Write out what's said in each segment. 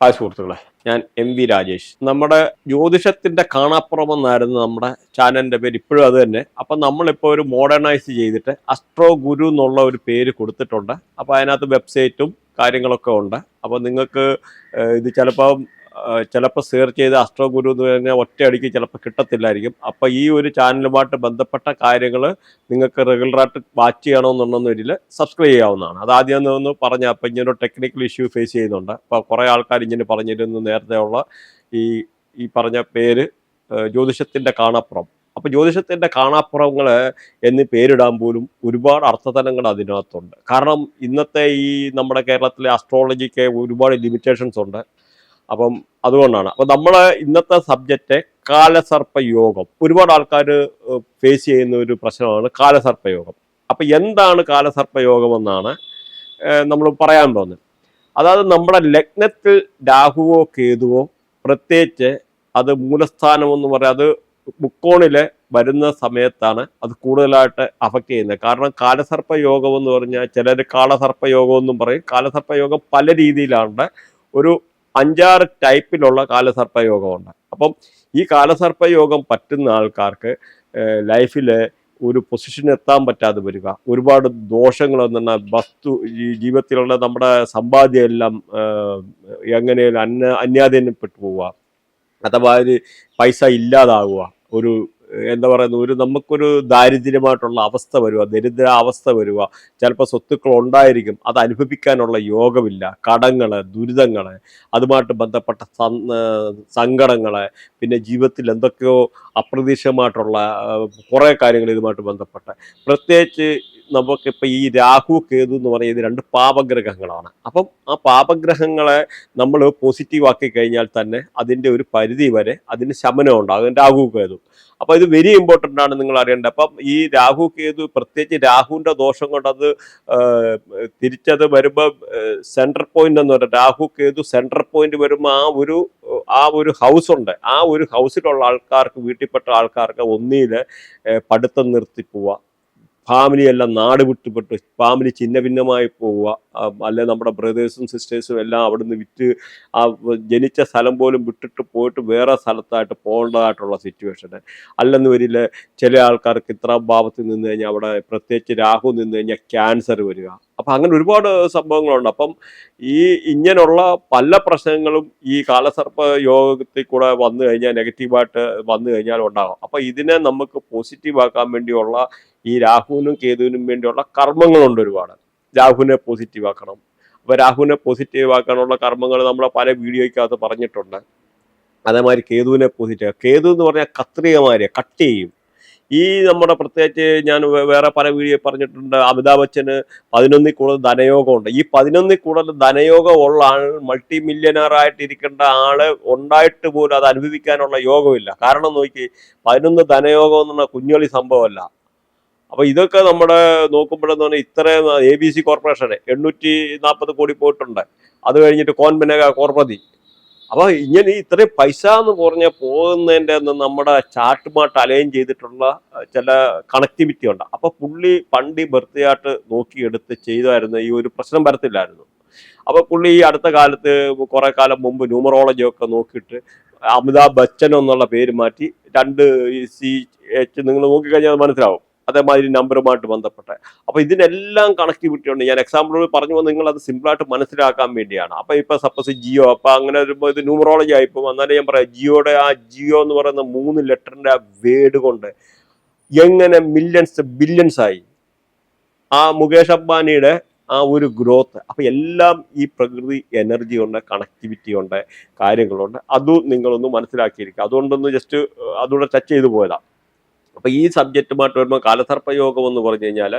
Hi സുഹൃത്തുക്കളെ ഞാൻ M V Rajesh. നമ്മുടെ ജ്യോതിഷത്തിന്റെ കാണാപ്പുറം എന്നായിരുന്നു നമ്മുടെ ചാനലിന്റെ പേര് ഇപ്പോഴും അത് തന്നെ. അപ്പം നമ്മളിപ്പോൾ ഒരു മോഡേണൈസ് ചെയ്തിട്ട് അസ്ട്രോ ഗുരു എന്നുള്ള ഒരു പേര് കൊടുത്തിട്ടുണ്ട്. അപ്പോൾ അതിനകത്ത് വെബ്സൈറ്റും കാര്യങ്ങളൊക്കെ ഉണ്ട്. അപ്പോൾ നിങ്ങൾക്ക് ഇത് ചിലപ്പോൾ ചിലപ്പോൾ സെർച്ച് ചെയ്ത് അസ്ട്രോ ഗുരു എന്ന് പറഞ്ഞാൽ ഒറ്റയടിക്ക് ചിലപ്പോൾ കിട്ടത്തില്ലായിരിക്കും. അപ്പോൾ ഈ ഒരു ചാനലുമായിട്ട് ബന്ധപ്പെട്ട കാര്യങ്ങൾ നിങ്ങൾക്ക് റെഗുലറായിട്ട് വാച്ച് ചെയ്യണമെന്നുണ്ടെന്നൊരിൽ സബ്സ്ക്രൈബ് ചെയ്യാവുന്നതാണ്. അത് ആദ്യം ഒന്ന് പറഞ്ഞാൽ അപ്പം ഇങ്ങനെ ടെക്നിക്കൽ ഇഷ്യൂ ഫേസ് ചെയ്യുന്നുണ്ട്. അപ്പോൾ കുറേ ആൾക്കാർ ഇങ്ങനെ പറഞ്ഞിരുന്നു നേരത്തെയുള്ള ഈ ഈ പറഞ്ഞ പേര് ജ്യോതിഷത്തിന്റെ കാണാപ്പുറം. അപ്പോൾ ജ്യോതിഷത്തിന്റെ കാണാപ്പുറങ്ങൾ എന്ന് പേരിടാൻ പോലും ഒരുപാട് അർത്ഥതലങ്ങൾ അതിനകത്തുണ്ട്. കാരണം ഇന്നത്തെ ഈ നമ്മുടെ കേരളത്തിലെ അസ്ട്രോളജിക്ക് ഒരുപാട് ലിമിറ്റേഷൻസ് ഉണ്ട്. അപ്പം അതുകൊണ്ടാണ്. അപ്പം നമ്മളെ ഇന്നത്തെ സബ്ജക്റ്റ് കാലസർപ്പയോഗം ഒരുപാട് ആൾക്കാർ ഫേസ് ചെയ്യുന്ന ഒരു പ്രശ്നമാണ് കാലസർപ്പയോഗം അപ്പം എന്താണ് കാലസർപ്പയോഗമെന്നാണ് നമ്മൾ പറയാൻ പോകുന്നത്. അതായത് നമ്മുടെ ലഗ്നത്തിൽ രാഹുവോ കേതുവോ പ്രത്യേകിച്ച് അത് മൂലസ്ഥാനം എന്ന് പറയാം അത് മുക്കോണിൽ വരുന്ന സമയത്താണ് അത് കൂടുതലായിട്ട് അഫക്റ്റ് ചെയ്യുന്നത്. കാരണം കാലസർപ്പയോഗം എന്ന് പറഞ്ഞാൽ ചിലർ കാലസർപ്പയോഗം എന്നും പറയും. കാലസർപ്പയോഗം പല രീതിയിലാണ്. ഒരു അഞ്ചാറ് ടൈപ്പിലുള്ള കാലസർപ്പയോഗമുണ്ട് അപ്പം ഈ കാലസർപ്പയോഗം പറ്റുന്ന ആൾക്കാർക്ക് ലൈഫിൽ ഒരു പൊസിഷൻ എത്താൻ പറ്റാതെ വരിക. ഒരുപാട് ദോഷങ്ങൾ എന്ന വസ്തു ജീവിതത്തിലുള്ള നമ്മുടെ സമ്പാദ്യം എല്ലാം എങ്ങനെയും അന്യ അന്യാധീനപ്പെട്ടു പോവുക. അഥവാ പൈസ ഇല്ലാതാവുക. ഒരു എന്താ പറയുന്നത് ഒരു നമുക്കൊരു ദാരിദ്ര്യമായിട്ടുള്ള അവസ്ഥ വരിക ദരിദ്രാവസ്ഥ വരിക ചിലപ്പോൾ സ്വത്തുക്കൾ ഉണ്ടായിരിക്കും അത് അനുഭവിക്കാനുള്ള യോഗമില്ല. കടങ്ങൾ ദുരിതങ്ങൾ അതുമായിട്ട് ബന്ധപ്പെട്ട സങ്കടങ്ങൾ പിന്നെ ജീവിതത്തിൽ എന്തൊക്കെയോ അപ്രതീക്ഷിതമായിട്ടുള്ള കുറേ കാര്യങ്ങൾ ഇതുമായിട്ട് ബന്ധപ്പെട്ട്. പ്രത്യേകിച്ച് നമുക്കിപ്പോൾ ഈ രാഹു കേതു എന്ന് പറയുന്നത് രണ്ട് പാപഗ്രഹങ്ങളാണ്. അപ്പം ആ പാപഗ്രഹങ്ങളെ നമ്മൾ പോസിറ്റീവ് ആക്കി കഴിഞ്ഞാൽ തന്നെ അതിന്റെ ഒരു പരിധി വരെ അതിന് ശമനം ഉണ്ടാകും. രാഹു കേതു. അപ്പോൾ ഇത് വെരി ഇമ്പോർട്ടന്റ് ആണ് നിങ്ങൾ അറിയേണ്ടത്. അപ്പം ഈ രാഹു കേതു പ്രത്യേകിച്ച് രാഹുവിന്റെ ദോഷം കൊണ്ട് അത് തിരിച്ചത് വരുമ്പോൾ സെൻട്രൽ പോയിന്റ് എന്ന് പറയുന്നത് രാഹു കേതു സെൻട്രൽ പോയിന്റ് വരുമ്പോൾ ആ ഒരു ആ ഒരു ഹൗസ് ഉണ്ട്. ആ ഒരു ഹൗസിലുള്ള ആൾക്കാർക്ക് വീട്ടിൽപ്പെട്ട ആൾക്കാർക്ക് ഒന്നിയിൽ പഠിത്തം നിർത്തി പോവുക ഫാമിലി എല്ലാം നാട് വിട്ടുപെട്ട് ഫാമിലി ചിന്ന ഭിന്നമായി പോവുക അല്ലെ നമ്മുടെ ബ്രദേഴ്സും സിസ്റ്റേഴ്സും എല്ലാം അവിടുന്ന് വിറ്റ് ആ ജനിച്ച സ്ഥലം പോലും വിട്ടിട്ട് പോയിട്ട് വേറെ സ്ഥലത്തായിട്ട് പോകേണ്ടതായിട്ടുള്ള സിറ്റുവേഷൻ അല്ലെന്ന് വരില്ല ചില ആൾക്കാർക്ക് ഇത്ര ഭാവത്തിൽ നിന്ന് കഴിഞ്ഞാൽ അവിടെ പ്രത്യേകിച്ച് രാഹു നിന്ന് കഴിഞ്ഞാൽ ക്യാൻസർ വരിക. അപ്പം അങ്ങനെ ഒരുപാട് സംഭവങ്ങളുണ്ട്. അപ്പം ഈ ഇങ്ങനെയുള്ള പല പ്രശ്നങ്ങളും ഈ കാലസർപ്പ യോഗത്തിൽ കൂടെ വന്നു കഴിഞ്ഞാൽ നെഗറ്റീവായിട്ട് വന്നു കഴിഞ്ഞാൽ ഉണ്ടാകും. അപ്പം ഇതിനെ നമുക്ക് പോസിറ്റീവാക്കാൻ വേണ്ടിയുള്ള ഈ രാഹുവിനും കേതുവിനും വേണ്ടിയുള്ള കർമ്മങ്ങളുണ്ട് ഒരുപാട്. രാഹുവിനെ പോസിറ്റീവ് ആക്കണം. അപ്പോൾ രാഹുവിനെ പോസിറ്റീവ് ആക്കാനുള്ള കർമ്മങ്ങൾ നമ്മളെ പല വീഡിയോയ്ക്കകത്ത് പറഞ്ഞിട്ടുണ്ട്. അതേമാതിരി കേതുവിനെ പോസിറ്റീവ് കേതു എന്ന് പറഞ്ഞാൽ കത്രികമാരെ കട്ട് ചെയ്യും. ഈ നമ്മുടെ പ്രത്യേകിച്ച് ഞാൻ വേറെ പല വീഡിയോ പറഞ്ഞിട്ടുണ്ട്. അമിതാഭ് ബച്ചന് പതിനൊന്നിൽ കൂടുതൽ ധനയോഗമുണ്ട്. ഈ പതിനൊന്നിൽ കൂടുതൽ ധനയോഗം ഉള്ള ആൾ മൾട്ടി മില്യനറായിട്ടിരിക്കേണ്ട ആൾ ഉണ്ടായിട്ട് പോലും അത് അനുഭവിക്കാനുള്ള യോഗമില്ല. കാരണം നോക്കി പതിനൊന്ന് ധനയോഗം എന്നുള്ള പറഞ്ഞാൽ കുഞ്ഞളി സംഭവമല്ല. അപ്പൊ ഇതൊക്കെ നമ്മുടെ നോക്കുമ്പോഴെന്ന് പറഞ്ഞാൽ ഇത്രയും എ ബി സി കോർപ്പറേഷന് എണ്ണൂറ്റി നാൽപ്പത് കോടി പോയിട്ടുണ്ട്. അത് കഴിഞ്ഞിട്ട് കോൺബനക കോർപ്പതി. അപ്പോൾ ഇങ്ങനെ ഈ ഇത്രയും പൈസ എന്ന് പറഞ്ഞാൽ പോകുന്നതിന്റെ നമ്മുടെ ചാട്ടുമാട്ട് അലൈൻ ചെയ്തിട്ടുള്ള ചില കണക്ടിവിറ്റി ഉണ്ട്. അപ്പോൾ പുള്ളി പണ്ട് ബർത്തിയായിട്ട് നോക്കിയെടുത്ത് ചെയ്തായിരുന്നു. ഈ ഒരു പ്രശ്നം വരത്തില്ലായിരുന്നു. അപ്പോൾ പുള്ളി ഈ അടുത്ത കാലത്ത് കുറേ കാലം മുമ്പ് ന്യൂമറോളജി ഒക്കെ നോക്കിയിട്ട് അമിതാഭ് ബച്ചൻ എന്നുള്ള പേര് മാറ്റി രണ്ട് ഈ സി എച്ച് നിങ്ങൾ നോക്കിക്കഴിഞ്ഞാൽ അത് മനസ്സിലാവും. അതേമാതിരി നമ്പറുമായിട്ട് ബന്ധപ്പെട്ട്. അപ്പൊ ഇതിനെല്ലാം കണക്ടിവിറ്റി ഉണ്ട് ഞാൻ എക്സാമ്പിൾ പറഞ്ഞു നിങ്ങൾ അത് സിമ്പിളായിട്ട് മനസ്സിലാക്കാൻ വേണ്ടിയാണ്. അപ്പൊ ഇപ്പൊ സപ്പോസ് ജിയോ അപ്പൊ അങ്ങനെ വരുമ്പോൾ ഇത് ന്യൂമറോളജി ആയിപ്പോ എന്നാലും ഞാൻ പറയാം ജിയോടെ ആ ജിയോ എന്ന് പറയുന്ന മൂന്ന് ലെറ്ററിന്റെ ആ വേഡ് കൊണ്ട് എങ്ങനെ മില്യൺസ് ബില്യൺസ് ആയി. ആ മുകേഷ് അംബാനിയുടെ ആ ഒരു ഗ്രോത്ത് അപ്പൊ എല്ലാം ഈ പ്രകൃതി എനർജി ഉണ്ട് കണക്ടിവിറ്റി ഉണ്ട് കാര്യങ്ങളുണ്ട്. അതും നിങ്ങളൊന്ന് മനസ്സിലാക്കിയിരിക്കുക. അതുകൊണ്ടൊന്ന് ജസ്റ്റ് അതുകൂടെ ടച്ച് ചെയ്തു പോയതാ. അപ്പൊ ഈ സബ്ജക്റ്റുമായിട്ട് വരുമ്പോൾ കാലസർപ്പയോഗം എന്ന് പറഞ്ഞു കഴിഞ്ഞാൽ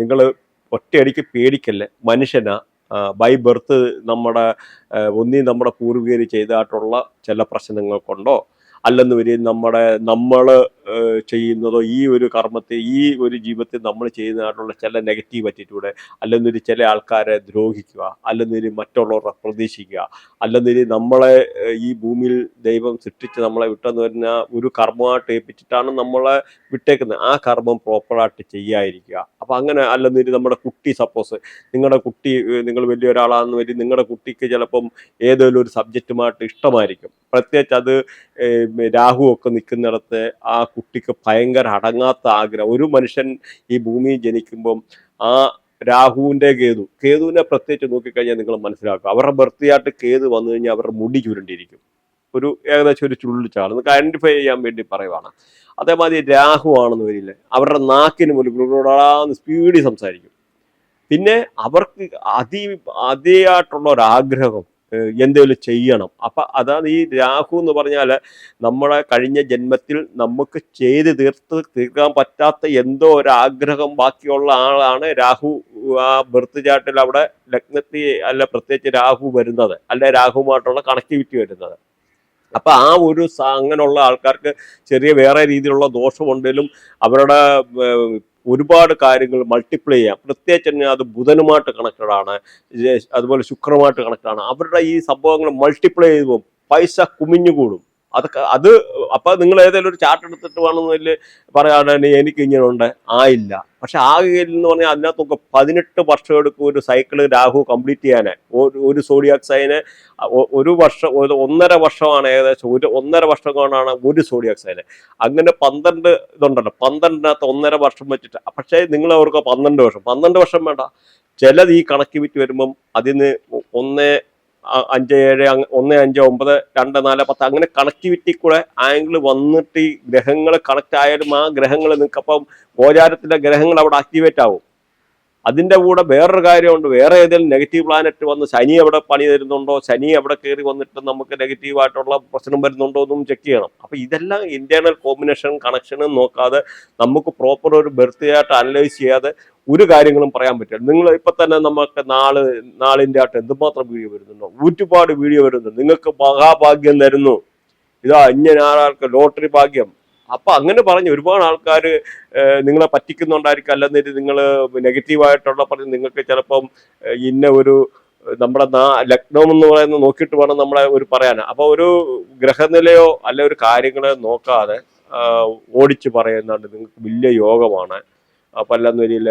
നിങ്ങൾ ഒറ്റയടിക്ക് പേടിക്കല്ലേ? മനുഷ്യനാ ബൈ ബർത്ത് നമ്മുടെ ഒന്നി നമ്മുടെ പൂർവികർ ചെയ്തതായിട്ടുള്ള ചില പ്രശ്നങ്ങൾ കൊണ്ടോ അല്ലെന്ന് വരി നമ്മുടെ നമ്മൾ ചെയ്യുന്നതോ ഈ ഒരു കർമ്മത്തെ ഈ ഒരു ജീവിതത്തിൽ നമ്മൾ ചെയ്യുന്നതായിട്ടുള്ള ചില നെഗറ്റീവ് ആറ്റിറ്റ്യൂഡ് അല്ലെന്നൊരു ചില ആൾക്കാരെ ദ്രോഹിക്കുക അല്ലെന്നൊരു മറ്റുള്ളവരെ പ്രതീക്ഷിക്കുക അല്ലെന്നൊരു നമ്മളെ ഈ ഭൂമിയിൽ ദൈവം സൃഷ്ടിച്ച് നമ്മളെ വിട്ടെന്ന് പറഞ്ഞാൽ ഒരു കർമ്മമായിട്ട് ഏൽപ്പിച്ചിട്ടാണ് നമ്മളെ വിട്ടേക്കുന്നത്. ആ കർമ്മം പ്രോപ്പറായിട്ട് ചെയ്യാതിരിക്കുക. അപ്പം അങ്ങനെ അല്ലെന്നൊരു നമ്മുടെ കുട്ടി സപ്പോസ് നിങ്ങളുടെ കുട്ടി നിങ്ങൾ വലിയ ഒരാളാണെന്ന് വരും നിങ്ങളുടെ കുട്ടിക്ക് ചിലപ്പം ഏതെങ്കിലും ഒരു സബ്ജക്റ്റുമായിട്ട് ഇഷ്ടമായിരിക്കും. പ്രത്യേകിച്ച് അത് രാഹു ഒക്കെ നിൽക്കുന്നിടത്ത് ആ കുട്ടിക്ക് ഭയങ്കര അടങ്ങാത്ത ആഗ്രഹം. ഒരു മനുഷ്യൻ ഈ ഭൂമിയിൽ ജനിക്കുമ്പം ആ രാഹുവിന്റെ കേതു കേതുവിനെ പ്രത്യേകിച്ച് നോക്കിക്കഴിഞ്ഞാൽ നിങ്ങൾ മനസ്സിലാക്കുക. അവരുടെ ബർത്തിയായിട്ട് കേതു വന്നു കഴിഞ്ഞാൽ അവരുടെ മുടി ചുരുണ്ടിരിക്കും. ഒരു ഏകദേശം ഒരു ചുള്ളിച്ചാണ് നിങ്ങൾക്ക് ഐഡന്റിഫൈ ചെയ്യാൻ വേണ്ടി പറയുവാണ്. അതേമാതിരി രാഹു ആണെന്ന് വരില്ല. അവരുടെ നാക്കിന് മുന്നിൽ സ്പീഡിൽ സംസാരിക്കും. പിന്നെ അവർക്ക് അതി അതിയായിട്ടുള്ള ഒരു ആഗ്രഹം ഏഹ് എന്തെങ്കിലും ചെയ്യണം. അപ്പം അതാണ് ഈ രാഹു എന്ന് പറഞ്ഞാൽ നമ്മുടെ കഴിഞ്ഞ ജന്മത്തിൽ നമുക്ക് ചെയ്ത് തീർത്ത് തീർക്കാൻ പറ്റാത്ത എന്തോ ഒരു ആഗ്രഹം ബാക്കിയുള്ള ആളാണ് രാഹു. ആ ബർത്ത് ചാർട്ടിൽ അവിടെ ലഗ്നത്തിൽ അല്ല പ്രത്യേകിച്ച് രാഹു വരുന്നത്. അല്ലെ രാഹുമായിട്ടുള്ള കണക്ടിവിറ്റി വരുന്നത്. അപ്പൊ ആ ഒരു അങ്ങനെയുള്ള ആൾക്കാർക്ക് ചെറിയ വേറെ രീതിയിലുള്ള ദോഷമുണ്ടെങ്കിലും അവരുടെ ഒരുപാട് കാര്യങ്ങൾ മൾട്ടിപ്ലൈ ചെയ്യാം. പ്രത്യേകിച്ച് തന്നെ അത് ബുധനുമായിട്ട് കണക്റ്റഡാണ് അതുപോലെ ശുക്രമായിട്ട് കണക്റ്റഡാണ് അവരുടെ ഈ സംഭവങ്ങൾ മൾട്ടിപ്ലൈ ചെയ്യുമ്പോൾ പൈസ കുമിഞ്ഞുകൂടും. അതൊക്കെ അത് അപ്പൊ നിങ്ങൾ ഏതെങ്കിലും ഒരു ചാർട്ട് എടുത്തിട്ട് വേണമെന്നില്ല പറയാതെ എനിക്ക് ഇങ്ങനെ ഉണ്ട്. ആയില്ല പക്ഷെ ആകെയിൽ എന്ന് പറഞ്ഞാൽ അതിനകത്തൊക്കെ പതിനെട്ട് വർഷം എടുക്കും ഒരു സൈക്കിൾ രാഹു കംപ്ലീറ്റ് ചെയ്യാന് ഒരു- സോഡിയോക്സൈന് സോഡിയാക് സൈന് ഒരു വർഷം ഒന്നര വർഷമാണ് ഏകദേശം. ഒരു ഒന്നര വർഷം കൊണ്ടാണ് ഒരു സോഡിയാക് സൈന് അങ്ങനെ പന്ത്രണ്ട് ഇതുണ്ടല്ലോ. പന്ത്രണ്ടിനകത്ത് ഒന്നര വർഷം വെച്ചിട്ട്. പക്ഷേ നിങ്ങൾ അവർക്ക് പന്ത്രണ്ട് വർഷം. പന്ത്രണ്ട് വർഷം വേണ്ട. ചിലത് ഈ കണക്ടിവിറ്റി വരുമ്പം അതിന് ഒന്ന് അഞ്ച് ഏഴ് ഒന്ന് അഞ്ച് ഒമ്പത് രണ്ട് നാല് പത്ത് അങ്ങനെ കണക്ടിവിറ്റി കൂടെ ആംഗിൾ വന്നിട്ട് ഈ ഗ്രഹങ്ങൾ കണക്റ്റ് ആയാലും ആ ഗ്രഹങ്ങൾ നിങ്ങൾക്ക് അപ്പം ഗോചാരത്തിലെ ഗ്രഹങ്ങൾ അവിടെ ആക്ടിവേറ്റ് ആവും. അതിന്റെ കൂടെ വേറൊരു കാര്യമുണ്ട്. വേറെ ഏതെങ്കിലും നെഗറ്റീവ് പ്ലാനറ്റ് വന്ന് ശനി എവിടെ പണി തരുന്നുണ്ടോ ശനി എവിടെ കയറി വന്നിട്ട് നമുക്ക് നെഗറ്റീവ് ആയിട്ടുള്ള പ്രശ്നം വരുന്നുണ്ടോ എന്നും ചെക്ക് ചെയ്യണം. അപ്പോൾ ഇതെല്ലാം ഇന്റേണൽ കോമ്പിനേഷൻ കണക്ഷനും നോക്കാതെ നമുക്ക് പ്രോപ്പർ ഒരു ബെർത്ത് ആയിട്ട് അനലൈസ് ചെയ്യാതെ ഒരു കാര്യങ്ങളും പറയാൻ പറ്റില്ല. നിങ്ങൾ ഇപ്പൊ തന്നെ നമുക്ക് നാൾ നാളിന്റെ ആയിട്ട് എന്തുമാത്രം വീഡിയോ വരുന്നുണ്ടോ? ഒരുപാട് വീഡിയോ വരുന്നുണ്ട്. നിങ്ങൾക്ക് മഹാഭാഗ്യം തരുന്നു. ഇതാ ഇങ്ങനെ ആൾക്ക് ലോട്ടറി ഭാഗ്യം. അപ്പൊ അങ്ങനെ പറഞ്ഞ് ഒരുപാട് ആൾക്കാർ നിങ്ങളെ പറ്റിക്കുന്നുണ്ടായിരിക്കും. അല്ലെന്നിട്ട് നിങ്ങൾ നെഗറ്റീവായിട്ടുള്ള പറഞ്ഞ് നിങ്ങൾക്ക് ചിലപ്പം ഇന്ന ഒരു നമ്മുടെ നാ എന്ന് പറയുന്നത് നോക്കിയിട്ട് വേണം നമ്മളെ ഒരു പറയാൻ. അപ്പൊ ഒരു ഗ്രഹനിലയോ അല്ല ഒരു കാര്യങ്ങളെ നോക്കാതെ ഓടിച്ചു പറയുന്നുണ്ട് നിങ്ങൾക്ക് വലിയ യോഗമാണ്. വരിയിൽ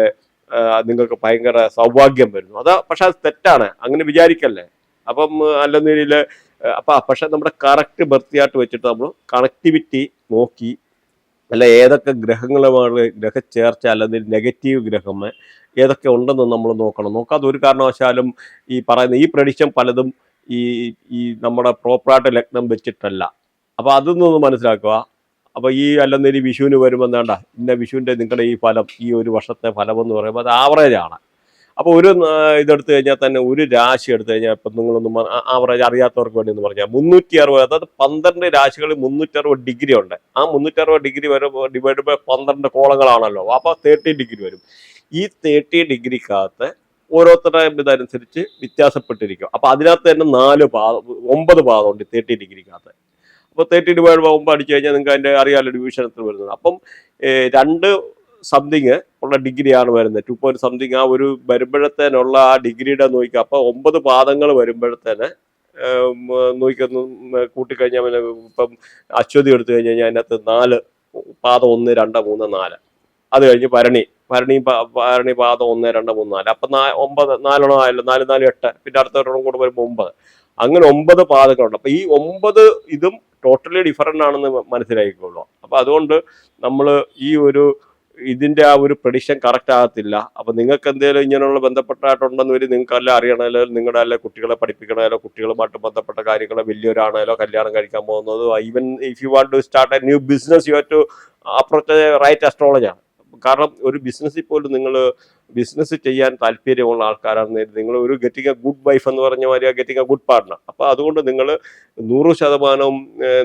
നിങ്ങൾക്ക് ഭയങ്കര സൗഭാഗ്യം വരുന്നു. അതാ പക്ഷെ അത് തെറ്റാണ്. അങ്ങനെ വിചാരിക്കല്ലേ? അപ്പം അല്ലെന്ന് വരിയിൽ അപ്പൊ പക്ഷെ നമ്മുടെ കറക്റ്റ് ബർത്തിയായിട്ട് വെച്ചിട്ട് നമ്മൾ കണക്ടിവിറ്റി നോക്കി അല്ല ഏതൊക്കെ ഗ്രഹങ്ങളുമാണ് ഗ്രഹച്ചേർച്ച അല്ലെങ്കിൽ നെഗറ്റീവ് ഗ്രഹം ഏതൊക്കെ ഉണ്ടെന്ന് നമ്മൾ നോക്കണം. നോക്കാതെ ഒരു കാരണവശാലും ഈ പറയുന്ന ഈ പ്രഡിക്ഷൻ പലതും ഈ ഈ നമ്മുടെ പ്രോപ്പറായിട്ട് ലഗ്നം വെച്ചിട്ടല്ല. അപ്പോൾ അതൊന്നും ഒന്ന് മനസ്സിലാക്കുക. അപ്പൊ ഈ അല്ലെന്നൊരു വിഷുവിന് വരുമ്പോൾ എന്താണ്ട ഇന്ന വിഷുവിന്റെ നിങ്ങളുടെ ഈ ഫലം ഈ ഒരു വർഷത്തെ ഫലം എന്ന് പറയുമ്പോൾ അത് ആവറേജ് ആണ് അപ്പൊ ഒരു ഇതെടുത്തു കഴിഞ്ഞാൽ തന്നെ ഒരു രാശി എടുത്തു കഴിഞ്ഞാൽ ഇപ്പൊ നിങ്ങളൊന്നും ആവറേജ് അറിയാത്തവർക്ക് വേണ്ടി എന്ന് പറഞ്ഞാൽ മുന്നൂറ്റി അറുപത് അതായത് പന്ത്രണ്ട് രാശികളിൽ മുന്നൂറ്റി അറുപത് ഡിഗ്രി ഉണ്ട്. ആ മുന്നൂറ്റി അറുപത് ഡിഗ്രി വരെ ഡിവൈഡ് ബൈ പന്ത്രണ്ട് കോളങ്ങളാണല്ലോ. അപ്പോൾ തേർട്ടി ഡിഗ്രി വരും. ഈ തേർട്ടി ഡിഗ്രിക്കകത്ത് ഓരോരുത്തരുടെ ഇതനുസരിച്ച് വ്യത്യാസപ്പെട്ടിരിക്കും. അപ്പൊ അതിനകത്ത് തന്നെ നാല് പാദം ഒമ്പത് പാദമുണ്ട് തേർട്ടി ഡിഗ്രിക്കകത്ത്. അപ്പോൾ തേർട്ടി ഡിവൈഡ് ഒമ്പത് അടിച്ചു കഴിഞ്ഞാൽ നിങ്ങൾക്ക് അതിന്റെ ഡിവിഷൻ എത്ര വരുന്നത്. അപ്പം രണ്ട് സംതിങ് ഉള്ള ഡിഗ്രിയാണ് വരുന്നത്. ടു പോയിന്റ് സംതിങ് ആ ഒരു വരുമ്പോഴത്തേനുള്ള ആ ഡിഗ്രിയുടെ നോക്കുക അപ്പൊ ഒമ്പത് പാദങ്ങൾ വരുമ്പോഴത്തേന് നോക്കിയൊന്ന് കൂട്ടിക്കഴിഞ്ഞാൽ പിന്നെ ഇപ്പം അശ്വതി എടുത്തു കഴിഞ്ഞ് കഴിഞ്ഞാൽ അതിനകത്ത് നാല് പാദം ഒന്ന് രണ്ട് മൂന്ന് നാല്. അത് കഴിഞ്ഞ് ഭരണി ഭരണി ഭരണി പാദം ഒന്ന് രണ്ട് മൂന്ന് നാല്. അപ്പൊ നാ ഒമ്പത് നാലെണ്ണം ആയല്ലോ. നാല് നാല് എട്ട്. പിന്നെ അടുത്ത ഒരെണ്ണം കൂടെ വരുമ്പോൾ ഒമ്പത്. അങ്ങനെ ഒമ്പത് പാദങ്ങളുണ്ട്. അപ്പൊ ഈ ഒമ്പത് ഇതും ടോട്ടലി ഡിഫറന്റ് ആണെന്ന് മനസ്സിലാക്കിക്കോളൂ അപ്പൊ അതുകൊണ്ട് നമ്മൾ ഈ ഒരു ഇതിന്റെ ആ ഒരു പ്രഡിഷൻ കറക്റ്റ് ആകത്തില്ല. അപ്പൊ നിങ്ങൾക്ക് എന്തെങ്കിലും ഇങ്ങനെയുള്ള ബന്ധപ്പെട്ടായിട്ടുണ്ടെന്ന് വരും നിങ്ങൾക്ക് അല്ല അറിയണമല്ലോ നിങ്ങളുടെ അല്ലെ കുട്ടികളെ പഠിപ്പിക്കണമല്ലോ കുട്ടികളുമായിട്ട് ബന്ധപ്പെട്ട കാര്യങ്ങൾ വലിയൊരാണല്ലോ കല്യാണം കഴിക്കാൻ പോകുന്നത്. Even if you want to start a new business you to approach right അസ്ട്രോളജാണ് കാരണം ഒരു ബിസിനസ്സിൽ പോലും നിങ്ങൾ ബിസിനസ് ചെയ്യാൻ താല്പര്യമുള്ള ആൾക്കാരാണ് നിങ്ങൾ ഒരു ഗെറ്റിംഗ് എ ഗുഡ് വൈഫ് എന്ന് പറഞ്ഞ മാതിരി ഗെറ്റിംഗ് എ ഗുഡ് പാർട്ട്ണർ അപ്പോൾ അതുകൊണ്ട് നിങ്ങൾ നൂറ് ശതമാനവും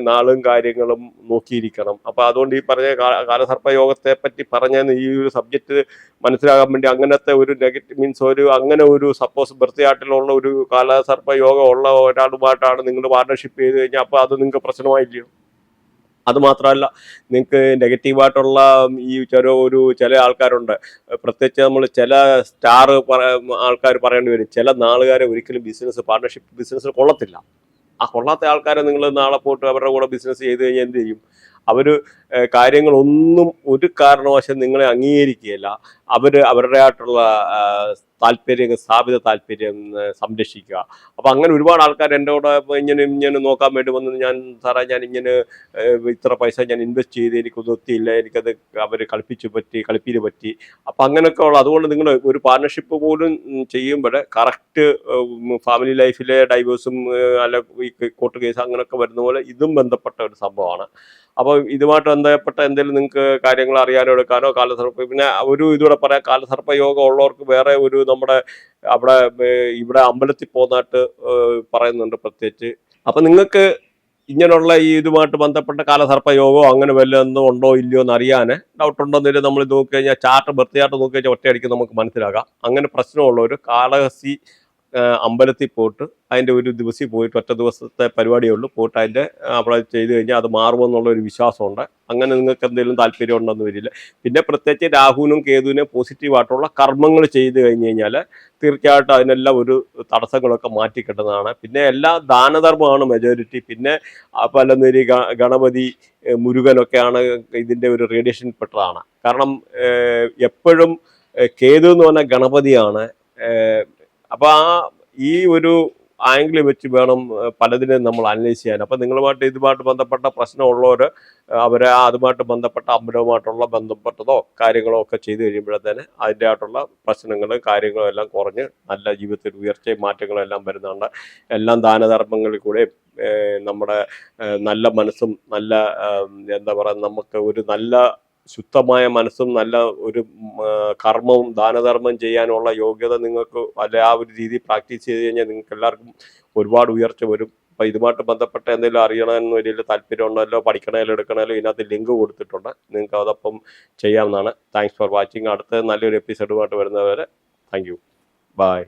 നാളും കാര്യങ്ങളും നോക്കിയിരിക്കണം. അപ്പോൾ അതുകൊണ്ട് ഈ പറഞ്ഞ കാലസർപ്പയോഗത്തെ കാലസർപ്പ യോഗത്തെ പറ്റി പറഞ്ഞ ഈ ഒരു സബ്ജക്റ്റ് മനസ്സിലാകാൻ വേണ്ടി അങ്ങനത്തെ ഒരു നെഗറ്റീവ് മീൻസ് ഒരു അങ്ങനെ ഒരു സപ്പോസ് ബർത്തിയാട്ടിലുള്ള ഒരു കാലസർപ്പയോഗം ഉള്ള ഒരാളുമായിട്ടാണ് നിങ്ങൾ പാർട്ണർഷിപ്പ് ചെയ്ത് കഴിഞ്ഞാൽ അപ്പോൾ അത് നിങ്ങൾക്ക് പ്രശ്നമായില്ലയോ? അത് മാത്രമല്ല നിങ്ങൾക്ക് നെഗറ്റീവായിട്ടുള്ള ഈ ചില ഒരു ചില ആൾക്കാരുണ്ട്. പ്രത്യേകിച്ച് നമ്മൾ ചില സ്റ്റാർ ആൾക്കാർ പറയേണ്ടി വരും. ചില നാളുകാരെ ഒരിക്കലും ബിസിനസ് പാർട്ണർഷിപ്പ് ബിസിനസ് കൊള്ളത്തില്ല. ആ കൊള്ളാത്ത ആൾക്കാരെ നിങ്ങൾ നാളെ പോയിട്ട് അവരുടെ കൂടെ ബിസിനസ് ചെയ്ത് കഴിഞ്ഞാൽ എന്ത് ചെയ്യും? അവർ കാര്യങ്ങളൊന്നും ഒരു കാരണവശാലും നിങ്ങളെ അംഗീകരിക്കുകയില്ല. അവർ അവരുടേതായിട്ടുള്ള ആ, താല്പര്യം സ്ഥാപിത താല്പര്യം സംരക്ഷിക്കുക. അപ്പം അങ്ങനെ ഒരുപാട് ആൾക്കാർ കൂടെ ഇങ്ങനെ ഇങ്ങനെ നോക്കാൻ വേണ്ടി വന്നത് ഞാൻ സാറേ ഞാൻ ഇങ്ങനെ ഇത്ര പൈസ ഞാൻ ഇൻവെസ്റ്റ് ചെയ്ത് എനിക്കൊന്നും ഒത്തിയില്ല എനിക്കത് അവർ കളിപ്പിച്ചു പറ്റി കളിപ്പീര് പറ്റി. അപ്പം അങ്ങനെയൊക്കെ ഉള്ള അതുകൊണ്ട് നിങ്ങൾ ഒരു പാർട്ണർഷിപ്പ് പോലും ചെയ്യുമ്പോൾ കറക്റ്റ് ഫാമിലി ലൈഫിലെ ഡൈവേഴ്സും അല്ല ഈ കോർട്ട് കേസ് അങ്ങനെയൊക്കെ വരുന്ന പോലെ ഇതും ബന്ധപ്പെട്ട ഒരു സംഭവമാണ്. അപ്പോൾ ഇതുമായിട്ട് ബന്ധപ്പെട്ട എന്തെങ്കിലും നിങ്ങൾക്ക് കാര്യങ്ങൾ അറിയാനോ എടുക്കാനോ കാലസർപ്പ പിന്നെ ഒരു ഇതുകൂടെ പറയാം കാലസർപ്പ യോഗം ഉള്ളവർക്ക് വേറെ ഒരു നമ്മുടെ അവിടെ ഇവിടെ അമ്പലത്തിൽ പോന്നായിട്ട് പറയുന്നുണ്ട് പ്രത്യേകിച്ച്. അപ്പം നിങ്ങൾക്ക് ഇങ്ങനെയുള്ള ഈ ഇതുമായിട്ട് ബന്ധപ്പെട്ട കാലസർപ്പ യോഗോ അങ്ങനെ വല്ലതും ഉണ്ടോ ഇല്ലയോ എന്ന് അറിയാൻ ഡൗട്ട് ഉണ്ടെന്നതിൽ നമ്മൾ നോക്കി കഴിഞ്ഞാൽ ചാർട്ട് വൃത്തിയായിട്ട് നോക്കി കഴിഞ്ഞാൽ ഒറ്റയടിക്ക് നമുക്ക് മനസ്സിലാകാം. അങ്ങനെ പ്രശ്നമുള്ളവർ കാളഹസ്തി ആ, അമ്പലത്തിൽ പോയിട്ട് അതിന്റെ ഒരു ദിവസം പോയിട്ട് ഒറ്റ ദിവസത്തെ പരിപാടിയേ ഉള്ളൂ. പോയിട്ട് അതിന്റെ അവിടെ ചെയ്ത് കഴിഞ്ഞാൽ അത് മാറുമെന്നുള്ള ഒരു വിശ്വാസമുണ്ട്. അങ്ങനെ നിങ്ങൾക്ക് എന്തെങ്കിലും താല്പര്യം ഉണ്ടെന്ന് വരില്ല. പിന്നെ പ്രത്യേകിച്ച് രാഹുവിനും കേതുവിനും പോസിറ്റീവായിട്ടുള്ള കർമ്മങ്ങൾ ചെയ്ത് കഴിഞ്ഞ് കഴിഞ്ഞാൽ തീർച്ചയായിട്ടും അതിനെല്ലാം ഒരു തടസ്സങ്ങളൊക്കെ മാറ്റി കിട്ടുന്നതാണ്. പിന്നെ എല്ലാ ദാനധർമ്മമാണ് മെജോറിറ്റി പിന്നെ പലനേരി ഗണപതി മുരുകനൊക്കെയാണ് ഇതിന്റെ ഒരു റേഡിയേഷൻ പെട്ടതാണ്. കാരണം എപ്പോഴും കേതു എന്ന് പറഞ്ഞ ഗണപതിയാണ്. ഏഹ് അപ്പൊ ആ ഈ ഒരു ആംഗിളിൽ വെച്ച് വേണം പലതിനെ നമ്മൾ അനലൈസ് ചെയ്യാൻ. അപ്പൊ നിങ്ങളുമായിട്ട് ഇതുമായിട്ട് ബന്ധപ്പെട്ട പ്രശ്നമുള്ളവർ അവരെ അതുമായിട്ട് ബന്ധപ്പെട്ട അമ്പലവുമായിട്ടുള്ള ബന്ധപ്പെട്ടതോ കാര്യങ്ങളോ ഒക്കെ ചെയ്തു കഴിയുമ്പോഴത്തേന് അതിന്റെ ആയിട്ടുള്ള പ്രശ്നങ്ങളും കാര്യങ്ങളും എല്ലാം കുറഞ്ഞ് നല്ല ജീവിതത്തിൽ ഉയർച്ചയും മാറ്റങ്ങളും എല്ലാം വരുന്നുണ്ട്. എല്ലാം ദാനധർമ്മങ്ങളിൽ കൂടെ നമ്മുടെ നല്ല മനസ്സും നല്ല എന്താ പറയുക നമുക്ക് ഒരു നല്ല ശുദ്ധമായ മനസ്സും നല്ല ഒരു കർമ്മവും ദാനധർമ്മം ചെയ്യാനുള്ള യോഗ്യത നിങ്ങൾക്ക് അല്ലെ ആ ഒരു രീതി പ്രാക്ടീസ് ചെയ്ത് കഴിഞ്ഞാൽ നിങ്ങൾക്ക് എല്ലാവർക്കും ഒരുപാട് ഉയർച്ച വരും. അപ്പം ഇതുമായിട്ട് ബന്ധപ്പെട്ട എന്തെങ്കിലും അറിയണമെന്ന് വലിയ താല്പര്യം ഉണ്ടല്ലോ പഠിക്കണേലോ എടുക്കണേലോ ഇതിനകത്ത് ലിങ്ക് കൊടുത്തിട്ടുണ്ട്. നിങ്ങൾക്ക് അതപ്പം ചെയ്യാവുന്നതാണ്. താങ്ക്സ് ഫോർ വാച്ചിങ് അടുത്ത നല്ലൊരു എപ്പിസോഡുമായിട്ട് വരുന്നവരെ താങ്ക് യു ബൈ